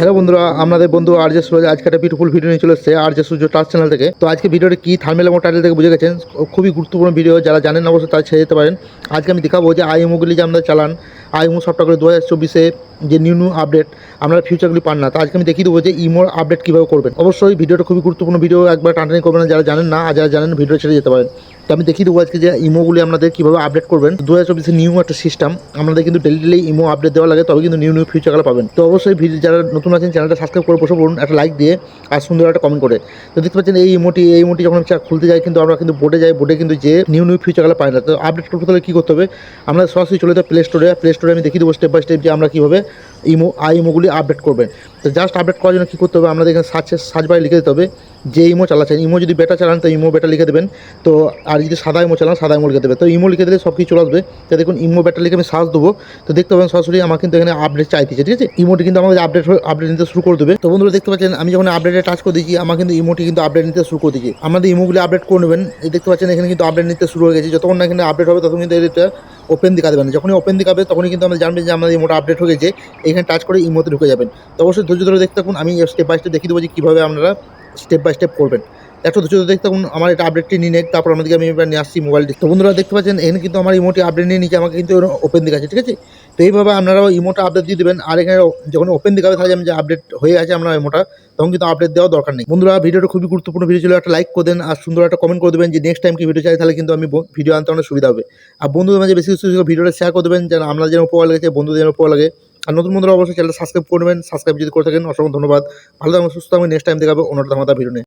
Hello বন্ধুরা, আমাদের বন্ধু আর জে সুরজ আজকে একটা বিউটিফুল ভিডিও নিয়ে চলে এসেছে আর সূর্য টাচ চ্যানেল থেকে। তো আজকে ভিডিওটা কী থার্মেল এবং টাইটেল থেকে বুঝে গেছেন, খুবই গুরুত্বপূর্ণ ভিডিও যারা জানেন অবশ্যই তারা ছেড়ে যেতে পারেন। আজকে আমি দেখাবো যে আইএমওগুলি যে আমরা চালান আইএমও সফটওয়্যার দু হাজার চব্বিশে যে নিউ নিউ আপডেট আপনারা ফিউচারগুলি পান না। তো আজকে আমি দেখিয়ে দেবো যে ইমোর আপডেট কীভাবে করবেন। অবশ্যই ভিডিওটা খুবই গুরুত্বপূর্ণ। ভিডিও একবার টানটানি করবেন যারা জানেন না, আর যারা জানেন ভিডিও ছেড়ে যেতে পারেন। তো আমি দেখিয়ে দেবো আজকে যে ইমোগুলি আপনাদের কীভাবে আপডেট করবেন। দু হাজার চব্বিশে নিউ একটা সিস্টেম আপনাদের কিন্তু ডেলি ডেলি ইমো আপডেট দেওয়া লাগে, তবে কিন্তু নিউ নিউ ফিউচারগুলো পাবেন। তো অবশ্যই ভিডিও যারা নতুন আছেন চ্যানেলটা সাবস্ক্রাইব করে বসে পড়ুন, একটা লাইক দিয়ে, আর সুন্দর একটা কমেন্ট করে। তো দেখতে পাচ্ছেন, এই ইমোটি এই ইমোটি যখন খুলতে যাই, কিন্তু আমরা কিন্তু বোর্ডে যাই বোর্ডে কিন্তু যে নিউ নিউ ফিউচারগুলো পাই না। তো আপডেট করতে হলে কী করতে হবে? আমরা সরাসরি চলে যেতে প্লে স্টোরে প্লে স্টোরে আমি দেখিয়ে দেবো স্টেপ বাই স্টেপ যে আমরা কীভাবে ইমো, আই ইমোগুলি আপডেট করবেন তো জাস্ট আপডেট করার জন্য কী করতে হবে? আমাদের এখানে সার্চে সার্চ বারে লিখে দিতে হবে, যে ইমো চালাচ্ছেন ইমো যদি বেটা চালান, তো ইমো বেটা লিখে দেবেন। তো আর যদি সাদা ইমো চালান, সাদা ইমো লিখে দেবে। তো ইমো লিখে দিলে সব কিছু চলে আসবে। তো দেখুন, ইমো বেটা লিখে আমি সার্চ দেবো। তো দেখতে পাবেন সরাসরি আমার কিন্তু এখানে আপডেট চাইতেছে, ঠিক আছে? ইমোটি কিন্তু আমাদের আপডেট আপডেট নিতে শুরু করে দেবে। তো বন্ধুরা, দেখতে পাচ্ছেন, আমি যখন আপডেটে টাচ করে দিয়েছি, আমার কিন্তু ইমোটি কিন্তু আপডেট নিতে শুরু করে দিয়েছি। আমাদের ইমোগুলি আপডেট করে নেবেন, এই দেখতে পাচ্ছেন, এখানে কিন্তু আপডেট নিতে শুরু হয়ে গেছে। যতক্ষণ না এখানে আপডেট হবে তখন কিন্তু এটা ওপেন দেখাতে পারেন যখনই ওপেন দেখাবে তখনই কিন্তু আমরা জানবেন যে আমাদের ইমোটা আপডেট হয়ে গেছে এখানে টাচ করে ইমোতে ঢুকে যাবেন। তো অবশ্যই ধৈর্য ধরে দেখতে থাকুন, আমি স্টেপ বাই স্টেপ দেখিয়ে দেবো যে কীভাবে আপনারা স্টেপ বাই স্টেপ করবেন। একটু ধরে দেখতে আমার এটা আপডেটটি নিয়ে নেই তারপর আমাদেরকে আমি এবার নিয়ে আসছি মোবাইলটি তো বন্ধুরা দেখতে পাচ্ছেন, এখানে কিন্তু আমার ইমোটি আপডেট নিয়ে নিচে আমাকে কিন্তু ওপেন দেখাচ্ছে ঠিক আছে? তো এইভাবে আপনারাও ইমোটা আপডেট দিয়ে দেবেন, আর এখানে যখন ওপেন দেখাবে তাহলে আমি যে আপডেট হয়ে আছে আমরা ইমোটা তখন কিন্তু আপডেট দেওয়ার দরকার নেই। বন্ধুরা, ভিডিওটা খুবই গুরুত্বপূর্ণ ভিডিও ছিল, একটা লাইক করে দেন, আর সুন্দর একটা কমেন্ট করে দেবেন যে নেক্সট টাইম কি ভিডিও চাই, তাহলে কিন্তু আমি ভিডিও আনতে অনেক সুবিধা হবে। আর বন্ধুদের মাঝে বেশি বেশি ভিডিওটা শেয়ার করে দেবেন, যেন আমরা যেন উপকার লেগেছে বন্ধুদের যেন উপকার লাগে। আর নতুন বন্ধুরা অবশ্যই চ্যানেলটা সাবস্ক্রাইব করবেন সাবস্ক্রাইব যদি করে থাকেন, অসংখ্য ধন্যবাদ। ভালো থাকবেন, সুস্থ থাকবেন নেক্সট টাইম দেখাবো অন্যটা ধামাতা ভিডিও নিয়ে।